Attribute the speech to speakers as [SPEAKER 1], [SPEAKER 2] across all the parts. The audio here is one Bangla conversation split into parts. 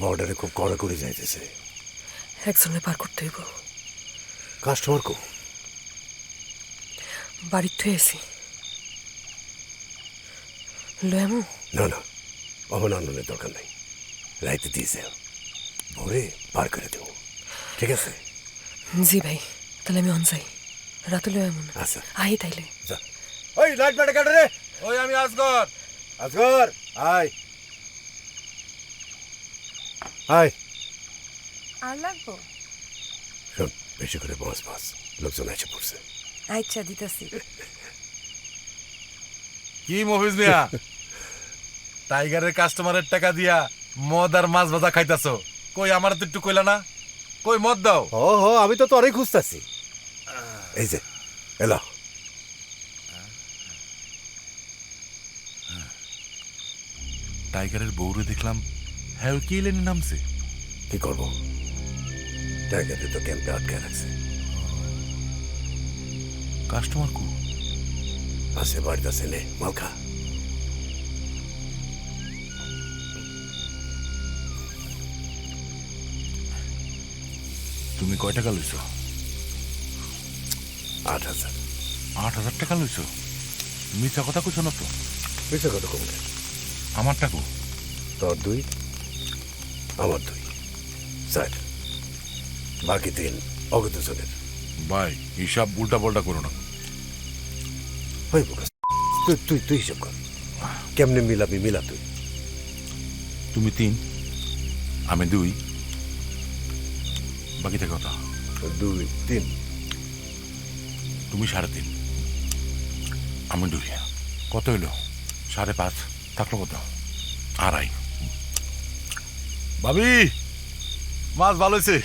[SPEAKER 1] বর্ডারে খুব কড়া করে যাইতেছে।
[SPEAKER 2] একজনে পার করতে হইব।
[SPEAKER 1] কাস্টমার কো?
[SPEAKER 2] বাড়ির থুয়ে এসি লয়ামু
[SPEAKER 1] না না অবনন্দনের দরকার নাই। রাইতে দিয়েছে ভোরে পার করে দেব। ঠিক আছে?
[SPEAKER 2] জি ভাই তাহলে আমি অন যাই। রাতে লয়ামু না
[SPEAKER 1] আচ্ছা।
[SPEAKER 2] আহি তাইলে।
[SPEAKER 1] যা। ওই লাইট ব্যাটা কাটে রে।
[SPEAKER 3] ওই আমি আসগর
[SPEAKER 1] আজগর আয়। আয়
[SPEAKER 4] আর লাগবো?
[SPEAKER 1] শোন বেশি করে বস বস। লোকজন এসে পড়ছে।
[SPEAKER 4] আচ্ছা দিতেছি।
[SPEAKER 3] কি মফিজ মিয়া? টাইগারের কাস্টমারের টাকা দিয়া মদ আর মাছ ভাজা খাইতাছো। কই আমার তো একটু কইলা না? কই মদ দাও।
[SPEAKER 1] ও হো আমি তো তোরই খুঁজতাছি। এই যে এলো।
[SPEAKER 3] টাইগারের বউরে দেখলাম হ্যাঁ কি লেনে নামছে
[SPEAKER 1] কি করব? টাইগারে তো ক্যাম্পে আটকে রাখছে।
[SPEAKER 3] কাস্টমার কু?
[SPEAKER 1] আছে বাড়িতে আছে নে মালখা
[SPEAKER 3] তুমি কয় টাকা লইছো?
[SPEAKER 1] আট হাজার।
[SPEAKER 3] আট হাজার টাকা লইছো? মিথ্যা কথা কইছো না তো?
[SPEAKER 1] বুঝছে কত কমলে
[SPEAKER 3] আমার টাকু
[SPEAKER 1] তোর দুই? আমার দুই। স্যার বাকি তিন অগত জনের।
[SPEAKER 3] ভাই হিসাব উল্টা পাল্টা করো না।
[SPEAKER 1] হয়ে বোকা তুই তুই তুই হিসাব কর। কেমনে মিলাবি মিলা তুই।
[SPEAKER 3] তুমি তিন আমি দুই। বাকিটা কথা।
[SPEAKER 1] দুই তিন।
[SPEAKER 3] তুমি সাড়ে তিন। আমি দুই। কত হইল? সাড়ে পাঁচ। থাকল কত? আড়াই। ভাবি মাছ ভালো হয়েছে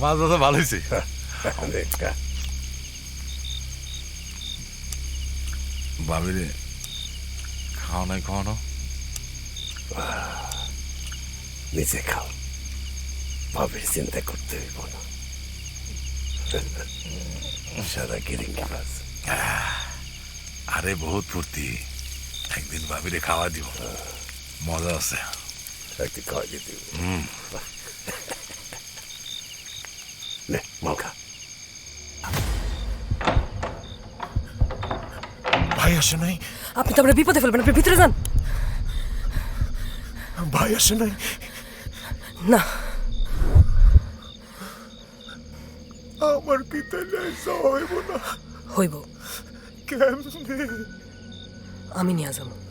[SPEAKER 3] মাছ ভাজা ভালো হয়েছে ভাবি রে খাওয়া নাই খাওয়ানো
[SPEAKER 1] নিজে খাও। ভাবির চিন্তা করতে হইব না। গিরিঙ্গি বাস
[SPEAKER 3] আরে বহুত ফুর্তি। একদিন ভাবি রে খাওয়া দিব। মজা আছে।
[SPEAKER 1] একটু খাওয়াই দিতে হইব। নে মালখা
[SPEAKER 3] ভাই আসে নাই।
[SPEAKER 2] আপনি তো আমরা বিপদে ফেলবেন আপনি ভিতরে যান।
[SPEAKER 3] ভাই আসে নাই।
[SPEAKER 2] না।
[SPEAKER 3] আমার কি তাহলে যাওয়া হইব না।
[SPEAKER 2] হইব।
[SPEAKER 3] কেমনে?
[SPEAKER 2] আমি নিয়ে যাব।